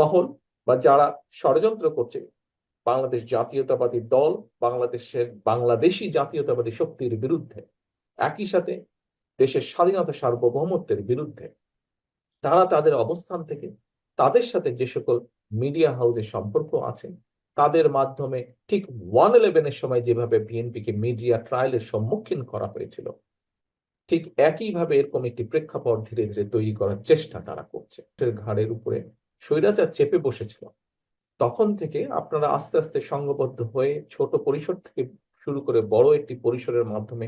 মহল বা যারা ষড়যন্ত্র করছে, বাংলাদেশ জাতীয়তাবাদী দল, বাংলাদেশের বাংলাদেশি জাতীয়তাবাদী শক্তির বিরুদ্ধে, একই সাথে দেশের স্বাধীনতা সার্বভৌমত্বের বিরুদ্ধে, তারা তাদের অবস্থান থেকে তাদের সাথে যে সকল মিডিয়া হাউসের সম্পর্ক আছে, তাদের মাধ্যমে ঠিক ওয়ান ইলেভেনের সময় যেভাবে বিএনপিকে মিডিয়া ট্রায়ালের সম্মুখীন করা হয়েছিল, ঠিক একইভাবে এরকম একটি প্রেক্ষাপট ধীরে ধীরে তৈরি করার চেষ্টা তারা করছে। ঘাড়ের উপরে স্বৈরাচার চেপে বসেছিল। তখন থেকে আপনারা আস্তে আস্তে সংঘবদ্ধ হয়ে ছোট পরিসর থেকে শুরু করে বড় একটি পরিসরের মাধ্যমে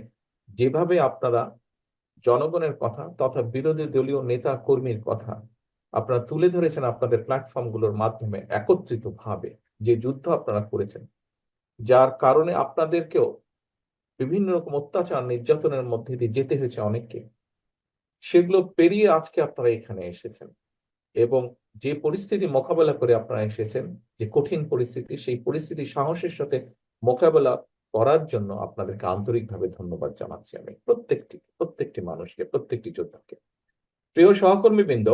যেভাবে আপনারা জনগণের কথা তথা বিরোধী দলীয় নেতা কর্মীর কথা আপনারা তুলে ধরেছেন আপনাদের প্ল্যাটফর্মগুলোর মাধ্যমে একত্রিত ভাবে যে যুদ্ধ আপনারা করেছেন, যার কারণে আপনাদেরকেও বিভিন্ন রকম অত্যাচার নির্যাতনের মধ্যে দিয়ে যেতে হয়েছে অনেককে। সেগুলো পেরিয়ে আজকে আপনারা এখানে এসেছেন এবং যে পরিস্থিতি মোকাবেলা করে আপনারা এসেছেন, যে কঠিন পরিস্থিতি, সেই পরিস্থিতি সাহসের সাথে মোকাবেলা করার জন্য আপনাদেরকে আন্তরিকভাবে ধন্যবাদ জানাচ্ছি আমি প্রত্যেকটি প্রত্যেকটি মানুষকে, প্রত্যেকটি যোদ্ধাকে। প্রিয় সহকর্মী বৃন্দ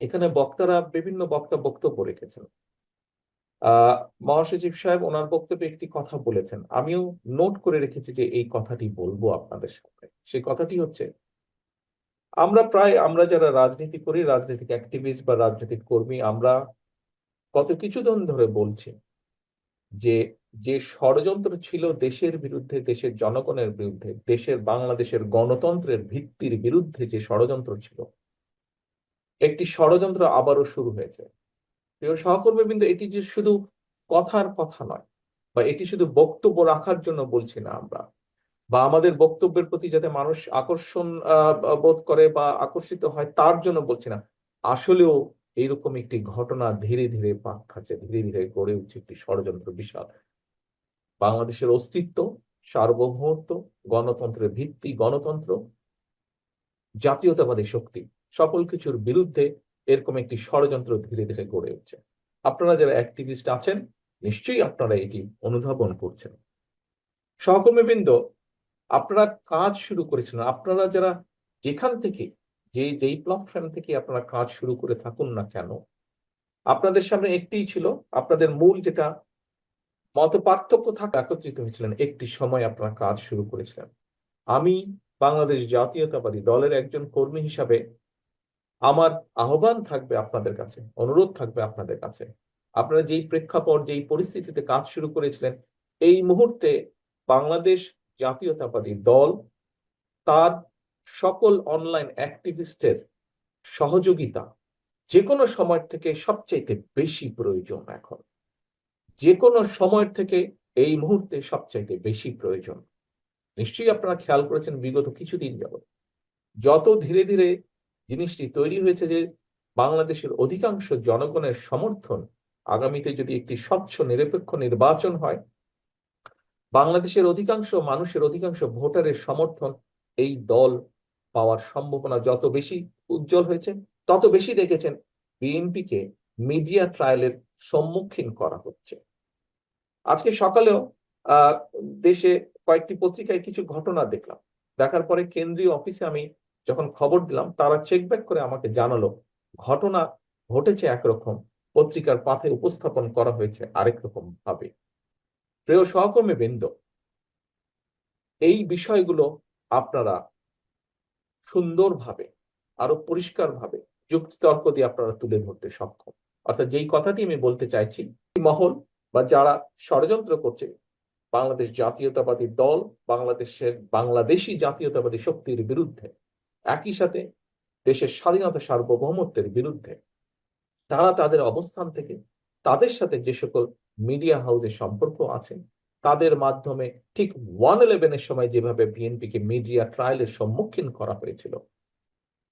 এখানে বক্তারা বিভিন্ন বক্তা বক্তব্য রেখেছেন। আহ মহাসচিব সাহেব ওনার বক্তব্যে একটি কথা বলেছেন। আমিও নোট করে রেখেছি যে এই কথাটি বলব আপনাদের সামনে। সেই কথাটি হচ্ছে আমরা প্রায়, আমরা যারা রাজনীতি করি, রাজনৈতিক অ্যাক্টিভিস্ট বা রাজনৈতিক কর্মী, আমরা কত কিছুদিন ধরে বলছি যে যে ষড়যন্ত্র ছিল দেশের বিরুদ্ধে, দেশের জনগণের বিরুদ্ধে, দেশের, বাংলাদেশের গণতন্ত্রের ভিত্তির বিরুদ্ধে যে ষড়যন্ত্র ছিল, একটি ষড়যন্ত্র আবারও শুরু হয়েছে। প্রিয় সহকর্মী এটি যে শুধু কথার কথা নয়, বা এটি শুধু বক্তব্য রাখার জন্য বলছি না আমরা। বা আমাদের বক্তব্যের প্রতি যাতে মানুষ আকর্ষণ বোধ করে বা আকর্ষিত হয়, তার জন্য বলছি না। আসলেও এইরকম একটি ঘটনা ধীরে ধীরে পাক খাচ্ছে, ধীরে ধীরে গড়ে উঠছে একটি ষড়যন্ত্র বিশাল। বাংলাদেশের অস্তিত্ব, সার্বভৌমত্ব, গণতন্ত্রের ভিত্তি, গণতন্ত্র, জাতীয়তাবাদী শক্তি, সকল কিছুর বিরুদ্ধে এরকম একটি ষড়যন্ত্র ধীরে ধীরে গড়ে উঠছে। আপনারা যারা অ্যাক্টিভিস্ট আছেন, নিশ্চয়ই আপনারা এটি অনুধাবন করছেন। সহকর্মীবৃন্দ আপনারা কাজ শুরু করেছিলেন আপনারা যারা যেখান থেকে, যে, যেই প্ল্যাটফর্ম থেকে আপনারা কাজ শুরু করে থাকুন না কেন, আপনাদের সামনে একটিই ছিল, আপনাদের মূল যেটা মত পার্থক্য থাকা, একত্রিত হয়েছিলেন, একটি সময় আপনারা কাজ শুরু করেছিলেন। আমি বাংলাদেশ জাতীয়তাবাদী দলের একজন কর্মী হিসাবে আমার আহ্বান থাকবে আপনাদের কাছে, অনুরোধ থাকবে আপনাদের কাছে। আপনারা যেই প্রেক্ষাপট, যেই পরিস্থিতিতে কাজ শুরু করেছিলেন, এই মুহূর্তে বাংলাদেশ জাতীয়তাবাদী দল তার সকল অনলাইন অ্যাক্টিভিস্টের সহযোগিতা যে কোনো সময় থেকে সবচাইতে বেশি প্রয়োজন এখন। যে কোনো সময় থেকে এই মুহূর্তে সবচাইতে বেশি প্রয়োজন। নিশ্চয়ই আপনারা খেয়াল করেছেন বিগত কিছুদিন যাবৎ। যত ধীরে ধীরে জিনিসটি তৈরি হয়েছে যে বাংলাদেশের অধিকাংশ জনগণের সমর্থন আগামীতে যদি একটি স্বচ্ছ নিরপেক্ষ নির্বাচন হয় বাংলাদেশের অধিকাংশ মানুষের অধিকাংশ ভোটারের সমর্থন এই দল পাওয়ার সম্ভাবনা যত বেশি উজ্জ্বল হয়েছে, তত বেশি দেখেছেন বিএনপিকে মিডিয়া ট্রায়ালের সম্মুখীন করা হচ্ছে। আজকে সকালেও দেশে কয়েকটি পত্রিকায় কিছু ঘটনা দেখলাম। দেখার পরে কেন্দ্রীয় অফিসে আমি যখন খবর দিলাম, তারা চেক ব্যাক করে আমাকে জানালো, ঘটনা ঘটেছে একরকম, পত্রিকার পাথে উপস্থাপন করা হয়েছে আরেক রকম ভাবে প্রিয় সহকর্মী বৃন্দ, এই বিষয়গুলো আপনারা সুন্দরভাবে, আরও পরিষ্কারভাবে যুক্তিতর্ক দিয়ে আপনারা তুলে ধরতে সক্ষম। অর্থাৎ যেই কথাটি আমি বলতে চাইছি মহল বা যারা ষড়যন্ত্র করছে, বাংলাদেশ জাতীয়তাবাদী দল, বাংলাদেশের বাংলাদেশি জাতীয়তাবাদী শক্তির বিরুদ্ধে, একই সাথে দেশের স্বাধীনতা সার্বভৌমত্বের বিরুদ্ধে, তারা তাদের অবস্থান থেকে, তাদের সাথে যে সকল মিডিয়া হাউসের সম্পর্ক আছে। তাদের মাধ্যমে ঠিক ওয়ান ইলেভেনের সময় যেভাবে বিএনপিকে মিডিয়া ট্রায়ালের সম্মুখীন করা হয়েছিল,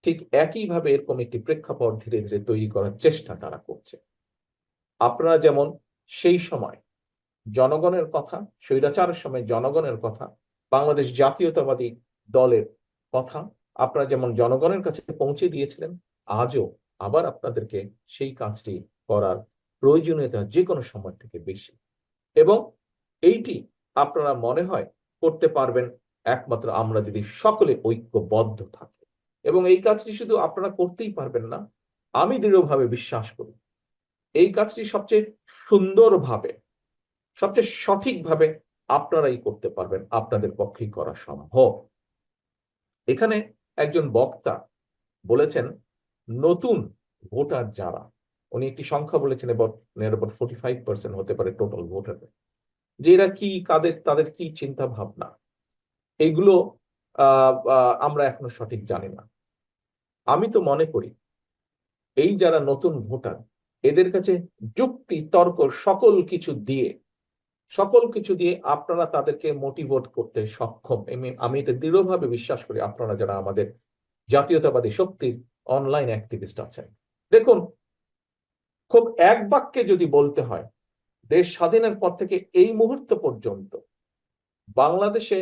ঠিক একইভাবে এরকম একটি প্রেক্ষাপট ধীরে ধীরে তৈরি করার চেষ্টা তারা করছে। আপনারা যেমন সেই সময় জনগণের কথা, স্বৈরাচারের সময় জনগণের কথা, বাংলাদেশ জাতীয়তাবাদী দলের কথা, আপনারা যেমন জনগণের কাছে পৌঁছে দিয়েছিলেন, আজও আবার আপনাদেরকে সেই কাজটি করার প্রয়োজনীয়তা যে কোনো সময় থেকে বেশি। এবং এইটি আপনারা মনে হয় করতে পারবেন একমাত্র আমরা যদি সকলে ঐক্যবদ্ধ থাকি। এবং এই কাজটি শুধু আপনারা করতেই পারবেন না, আমি দৃঢ়ভাবে বিশ্বাস করি, এই কাজটি সবচেয়ে সুন্দরভাবে, সবচেয়ে সঠিকভাবে আপনারাই করতে পারবেন, আপনাদের পক্ষেই করা সম্ভব। এখানে একজন বক্তা বলেছেন, নতুন ভোটার যারা উনি একটি সংখ্যা বলেছেন, এবার ফোর্টি ফাইভ পার্সেন্ট হতে পারে টোটাল ভোটার যে এরা কি, কাদের, তাদের কি চিন্তা ভাবনা? এইগুলো আমরা এখনও সঠিক জানি না। আমি তো মনে করি, এই যারা নতুন ভোটার, এদের কাছে যুক্তি, তর্ক, সকল কিছু দিয়ে, সকল কিছু দিয়ে আপনারা তাদেরকে মোটিভেট করতে সক্ষম। আমি এটা দৃঢ়ভাবে বিশ্বাস করি, আপনারা যারা আমাদের জাতীয়তাবাদী শক্তির অনলাইন অ্যাক্টিভিস্ট আছেন। দেখুন খুব এক বাক্যে যদি বলতে হয়, দেশ স্বাধীনের পর থেকে এই মুহূর্ত পর্যন্ত বাংলাদেশে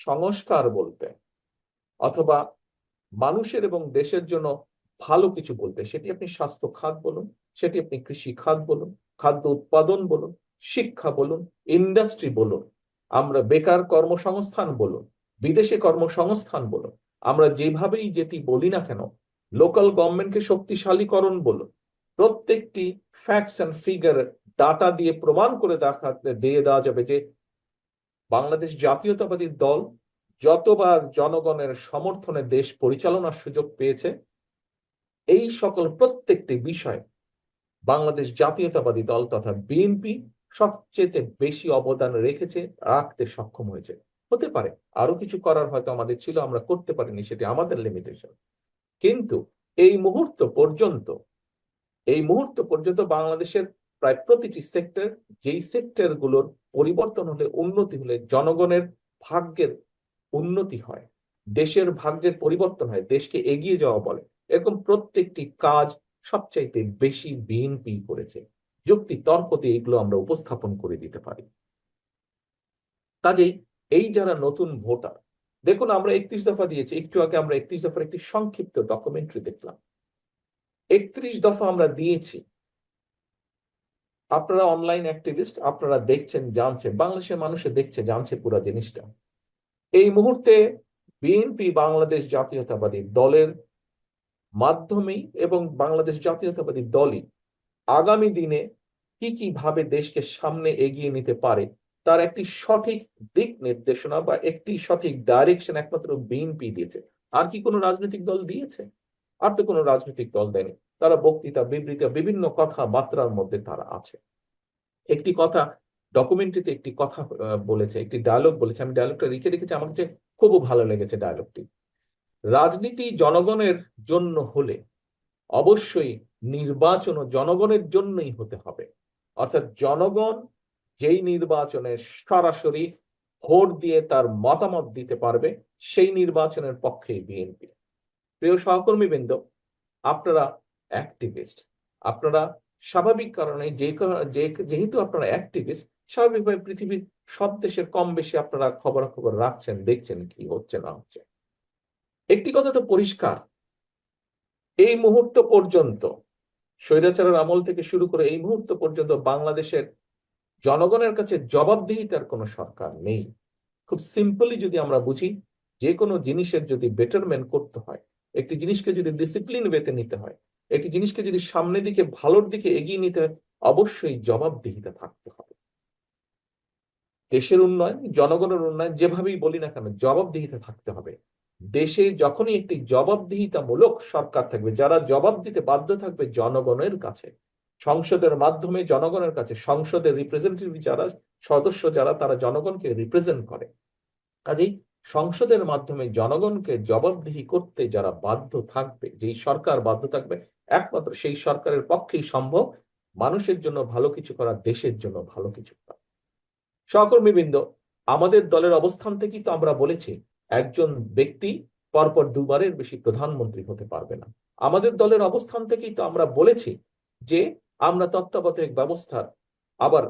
সংস্কার বলতে অথবা মানুষের এবং দেশের জন্য ভালো কিছু বলতে, সেটি আপনি স্বাস্থ্য খাত বলুন, সেটি আপনি কৃষি খাত বলুন, খাদ্য উৎপাদন বলুন, শিক্ষা বলুন ইন্ডাস্ট্রি বলুন, আমরা বেকার কর্মসংস্থান বলুন, বিদেশে কর্মসংস্থান বলুন, আমরা যেভাবেই যেটি বলি না কেন লোকাল গভর্নমেন্টকে শক্তিশালীকরণ বলুন প্রত্যেকটি ফ্যাক্টস অ্যান্ড ফিগার ডাটা দিয়ে প্রমাণ করে দেখা দিয়ে দেওয়া যাবে যে বাংলাদেশ জাতীয়তাবাদী দল যতবার জনগণের সমর্থনে দেশ পরিচালনার সুযোগ পেয়েছে, এই সকল প্রত্যেকটি বিষয় বাংলাদেশ জাতীয়তাবাদী দল তথা বিএনপি সবচেয়ে বেশি অবদান রেখেছে, রাখতে সক্ষম হয়েছে। হতে পারে আরও কিছু করার হয়তো আমাদের ছিল, আমরা করতে পারিনি, সেটি আমাদের লিমিটেশন কিন্তু এই মুহূর্ত পর্যন্ত এই মুহূর্ত পর্যন্ত বাংলাদেশের প্রায় প্রতিটি সেক্টর যেই সেক্টরগুলোর পরিবর্তন হলে উন্নতি হলে জনগণের ভাগ্যের উন্নতি হয়, দেশের ভাগ্যের পরিবর্তন হয়, দেশকে এগিয়ে যাওয়া বলে। এরকম প্রত্যেকটি কাজ সবচাইতে বেশি বিএনপি করেছে। যুক্তি, তর্ক দিয়ে এগুলো আমরা উপস্থাপন করে দিতে পারি। কাজেই এই যারা নতুন ভোটার, দেখুন আমরা একত্রিশ দফা দিয়েছি, একটু আগে আমরা একত্রিশ দফার একটি সংক্ষিপ্ত ডকুমেন্টারি দেখলাম। একত্রিশ দফা আমরা দিয়েছি। আপনারা অনলাইন অ্যাক্টিভিস্ট আপনারা দেখছেন, জানছেন, বাংলাদেশের মানুষে দেখছে, জানছে পুরো জিনিসটা। এই মুহূর্তে বিএনপি বাংলাদেশ জাতীয়তাবাদী দলের মাধ্যমেই এবং বাংলাদেশ জাতীয়তাবাদী দলই আগামী দিনে কি কি ভাবে দেশকে সামনে এগিয়ে নিতে পারে, তার একটি সঠিক দিক নির্দেশনা বা একটি সঠিক ডাইরেকশন একমাত্র বিএনপি দিয়েছে। আর কি কোনো রাজনৈতিক দল দিয়েছে? আর তো কোনো রাজনৈতিক দল দেয়নি। তারা বক্তৃতা, বিবৃতি বিভিন্ন কথা বার্তার মধ্যে তারা আছে। একটি কথা ডকুমেন্টারিতে একটি কথা বলেছে, একটি ডায়লগ বলেছে। আমি ডায়লগটা লিখে রেখেছি, আমার কাছে খুব ভালো লেগেছে ডায়লগটি রাজনীতি জনগণের জন্য হলে অবশ্যই নির্বাচন জনগণের জন্যই হতে হবে। অর্থাৎ জনগণ যেই নির্বাচনে সরাসরি ভোট দিয়ে তার মতামত দিতে পারবে, সেই নির্বাচনের পক্ষেই বিএনপি। প্রিয় সহকর্মীবৃন্দ, আপনারা অ্যাক্টিভিস্ট আপনারা স্বাভাবিক কারণে যে যেহেতু আপনারা অ্যাক্টিভিস্ট স্বাভাবিকভাবে পৃথিবীর সব দেশের কম বেশি আপনারা খবরাখবর রাখছেন, দেখছেন কি হচ্ছে না হচ্ছে। একটি কথা তো পরিষ্কার, এই মুহূর্ত পর্যন্ত, স্বৈরাচারের আমল থেকে শুরু করে এই মুহূর্ত পর্যন্ত বাংলাদেশের জনগণের কাছে জবাবদিহিতার কোনো সরকার নেই। খুব সিম্পলি যদি আমরা বুঝি, যে কোনো জিনিসের যদি বেটারমেন্ট করতে হয় একটি জিনিসকে যদি ডিসিপ্লিন বেতে নিতে হয়, একটি জিনিসকে যদি সামনের দিকে, ভালোর দিকে এগিয়ে নিতে হয়, অবশ্যই জবাবদিহিতা থাকতে হবে। দেশের উন্নয়ন, জনগণের উন্নয়ন যেভাবেই বলি না কেন, জবাবদিহিতা থাকতে হবে। দেশে যখনই একটি জবাবদিহিতামূলক সরকার থাকবে, যারা জবাব দিতে বাধ্য থাকবে জনগণের কাছে, সংসদের মাধ্যমে জনগণের কাছে, সংসদের রিপ্রেজেন্টেটিভ যারা, সদস্য যারা, তারা জনগণকে রিপ্রেজেন্ট করে। কাজেই সংসদের মাধ্যমে জনগণকে জবাবদিহি করতে যারা বাধ্য থাকবে, যেই সরকার বাধ্য থাকবে, একমাত্র সেই সরকারের পক্ষেই সম্ভব। মানুষের জন্য ভালো কিছু করা, দেশের জন্য ভালো কিছু করা। সহকর্মীবৃন্দ, আমাদের দলের অবস্থান থেকেই তো আমরা বলেছি, একজন ব্যক্তি পরপর দুবারের বেশি প্রধানমন্ত্রী হতে পারবে না। আমাদের দলের অবস্থান থেকেই তো আমরা বলেছি যে, আমরা তত্ত্বাবধায়ক ব্যবস্থা আবার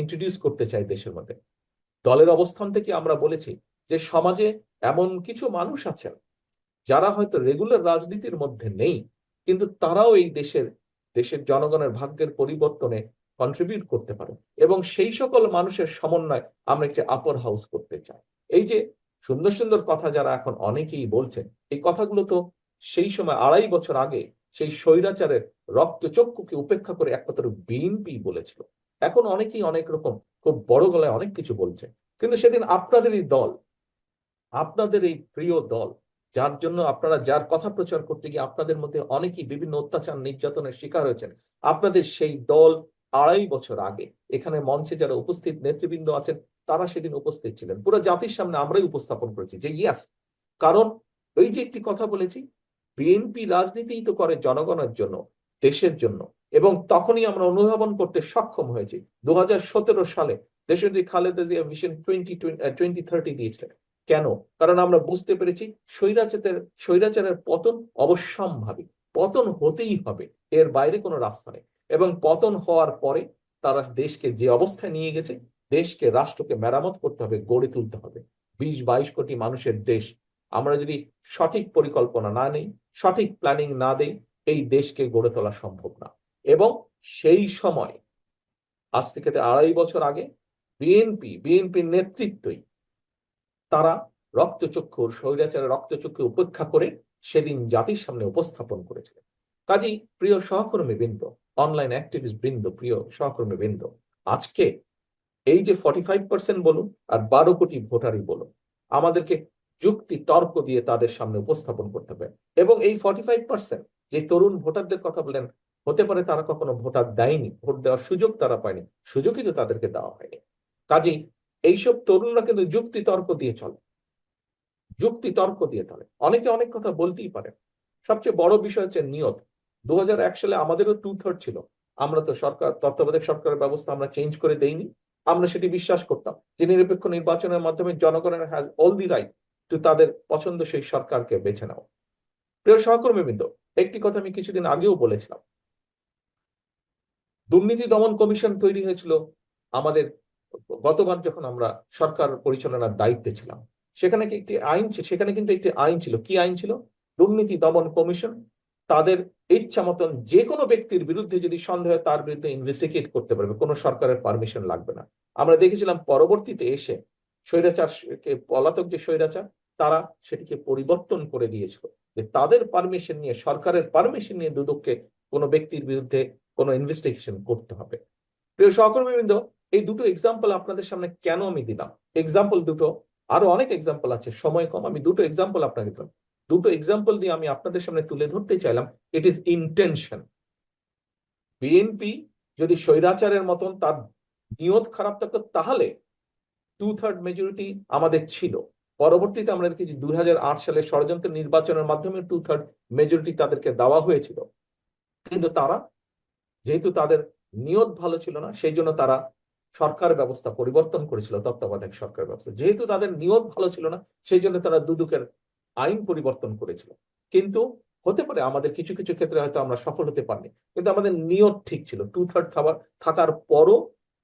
ইন্ট্রোডিউস করতে চাই দেশের মধ্যে। দলের অবস্থান থেকে আমরা বলেছি যে সমাজে এমন কিছু মানুষ আছেন, যারা হয়তো রেগুলার রাজনীতির মধ্যে নেই, কিন্তু তারাও এই দেশের দেশের জনগণের ভাগ্যের পরিবর্তনে কন্ট্রিবিউট করতে পারে এবং সেই সকল মানুষের সমন্বয় আমরা একটি আপার হাউস করতে চাই। এই যে সুন্দর সুন্দর কথা যারা এখন অনেকেই বলছেন, এই কথাগুলো তো সেই সময় আড়াই বছর আগে সেই স্বৈরাচারের রক্তচক্ষুকে উপেক্ষা করে একমাত্র বিএনপি বলেছিল। এখন অনেকেই অনেক রকম খুব বড় গলায় অনেক কিছু বলছে। কিন্তু সেদিন আপনাদেরই দল আপনাদের এই প্রিয় দল, যার জন্য আপনারা যার কথা প্রচার করতে গিয়ে আপনাদের মধ্যে অনেকেই বিভিন্ন অত্যাচার, নির্যাতনের শিকার হয়েছেন, আপনাদের সেই দল আড়াই বছর আগে এখানে মঞ্চে যারা উপস্থিত নেতৃবৃন্দ আছেন, তারা সেদিন উপস্থিত ছিলেন। পুরো জাতির সামনে আমরাই উপস্থাপন করেছি যে, ইয়াস। কারণ ওই যে একটি কথা বলেছি বিএনপি রাজনীতিই তো করে জনগণের জন্য, দেশের জন্য, এবং তখনই আমরা অনুধাবন করতে সক্ষম হয়েছি। দু হাজার সতেরো সালে দেশনেত্রী Khaleda Zia vision twenty twenty thirty দিয়েছিলেন। কেন? কারণ আমরা বুঝতে পেরেছি স্বৈরাচারের স্বৈরাচারের পতন অবশ্যম্ভাবী। পতন হতেই হবে, এর বাইরে কোনো রাস্তা নেই। এবং পতন হওয়ার পরে তারা দেশকে যে অবস্থায় নিয়ে গেছে, দেশকে, রাষ্ট্রকে মেরামত করতে হবে, গড়ে তুলতে হবে। বিশ, বাইশ কোটি মানুষের দেশ। আমরা যদি সঠিক পরিকল্পনা না নেই, সঠিক প্ল্যানিং না দেই, এই দেশকে গড়ে তোলা সম্ভব না। এবং সেই সময়, আজ থেকে আড়াই বছর আগে, বিএনপি, বিএনপির নেতৃত্বই তারা রক্তচক্ষুর, স্বৈরাচারের রক্তচক্ষু উপেক্ষা করে সেদিন জাতির সামনে উপস্থাপন করেছিলেন। কাজেই প্রিয় সহকর্মী বৃন্দ অনলাইন অ্যাক্টিভিস্ট বৃন্দ, প্রিয় সহকর্মী বৃন্দ, আজকে এই যে ফর্টি ফাইভ পার্সেন্ট বলুন আর বারো কোটি ভোটারই বলুন, আমাদেরকে যুক্তি, তর্ক দিয়ে তাদের সামনে উপস্থাপন করতে হবে। এবং এই ফর্টি ফাইভ পার্সেন্ট যে তরুণ ভোটারদের কথা বলেন হতে পারে তারা কখনো ভোটার দেয়নি, ভোট দেওয়ার সুযোগ তারা পায়নি, সুযোগই তো তাদেরকে দেওয়া হয়নি। কাজেই এইসব তরুণরা কিন্তু যুক্তি তর্ক দিয়ে চলে। যুক্তি তর্ক দিয়ে চলে। অনেকে অনেক কথা বলতেই পারে। সবচেয়ে বড় বিষয় হচ্ছে নিয়ত। দু সালে আমাদেরও টু থার্ড ছিল। আমরা তো সরকার, তত্ত্বাবধায়ক সরকারের ব্যবস্থা আমরা চেঞ্জ করে দেইনি। আমরা সেটি বিশ্বাস করতাম যে নিরপেক্ষ নির্বাচনের মাধ্যমে জনগণের has all the right to তাদের পছন্দ সেই সরকারকে বেছে নেওয়া। প্রিয় সহকর্মীবৃন্দ, একটি কথা আমি কিছুদিন আগেও বলেছিলাম। দুর্নীতি দমন কমিশন তৈরি হয়েছিল আমাদের গতবার যখন আমরা সরকার পরিচালনার দায়িত্বে ছিলাম, সেখানে কি একটি আইন সেখানে কিন্তু একটি আইন ছিল। কি আইন ছিল? দুর্নীতি দমন কমিশন। তাদের ইচ্ছা মতন যে কোনো ব্যক্তির বিরুদ্ধে যদি সন্দেহ তার বিরুদ্ধে ইনভেস্টিগেট করতে পারবে। কোনো সরকারের পারমিশন লাগবে না। আমরা দেখেছিলাম পরবর্তীতে এসে স্বৈরাচার পলাতক যে স্বৈরাচার, তারা সেটিকে পরিবর্তন করে দিয়েছিল। যে তাদের পারমিশন নিয়ে, সরকারের পারমিশন নিয়ে দুদককে কোনো ব্যক্তির বিরুদ্ধে কোনো ইনভেস্টিগেশন করতে হবে। প্রিয় সহকর্মীবৃন্দ এই দুটো এক্সাম্পল আপনাদের সামনে কেন আমি দিলাম? এক্সাম্পল দুটো, আরও অনেক এক্সাম্পল আছে, সময় কম, আমি দুটো এক্সাম্পল আপনাকে দিলাম। দুটো এক্সাম্পল দিয়ে আমি আপনাদের সামনে তুলে ধরতে চাইলাম ইট ইজ ইন্টেনশন বিএনপি যদি স্বৈরাচারের মতন তার নিয়ত খারাপ থাকতো তাহলে টু থার্ড মেজরিটি আমাদের ছিল। পরবর্তীতে আমরা দেখেছি দুই সালে ষড়যন্ত্র নির্বাচনের মাধ্যমে টু থার্ড মেজরিটি তাদেরকে দেওয়া হয়েছিল। কিন্তু তারা, যেহেতু তাদের নিয়ত ভালো ছিল না, সেই জন্য তারা সরকার ব্যবস্থা পরিবর্তন করেছিল, তত্ত্বাবধায়ক সরকার ব্যবস্থা। যেহেতু তাদের নিয়ত ভালো ছিল না, সেই জন্য তারা দুদকের আইন পরিবর্তন করেছিল। কিন্তু হতে পারে আমাদের কিছু কিছু ক্ষেত্রে হয়তো আমরা সফল হতে পারিনি, কিন্তু আমাদের নিয়ত ঠিক ছিল। টু থার্ড থাবার, থাকার পরও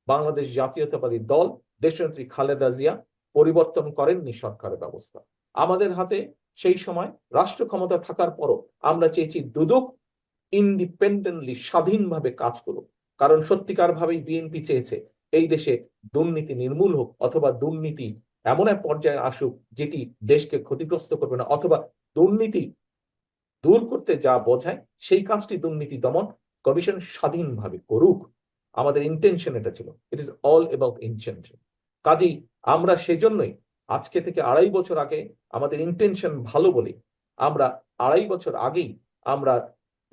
বাংলাদেশ জাতীয়তাবাদী দল, দেশনেত্রী খালেদা জিয়া পরিবর্তন করেননি সরকারের ব্যবস্থা। আমাদের হাতে সেই সময় রাষ্ট্র ক্ষমতা থাকার পরও আমরা চেয়েছি দুদক ইন্ডিপেন্ডেন্টলি স্বাধীনভাবে কাজ করুক। কারণ সত্যিকার ভাবেই বিএনপি চেয়েছে এই দেশে দুর্নীতি নির্মূল হোক অথবা দুর্নীতি এমন এক পর্যায়ে আসুক যেটি দেশকে ক্ষতিগ্রস্ত করবে না, অথবা দুর্নীতি দূর করতে যা বোঝায় সেই কাজটি দুর্নীতি দমন কমিশন স্বাধীনভাবে করুক। আমাদের ইন্টেনশন এটা ছিল। It is all about intention কাজেই আমরা সেজন্যই আজকে থেকে আড়াই বছর আগে আমাদের ইন্টেনশন ভালো বলে আমরা আড়াই বছর আগেই আমরা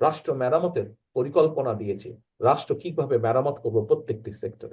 রাষ্ট্র মেরামতের পরিকল্পনা দিয়েছি। রাষ্ট্র কীভাবে মেরামত করব প্রত্যেকটি সেক্টরে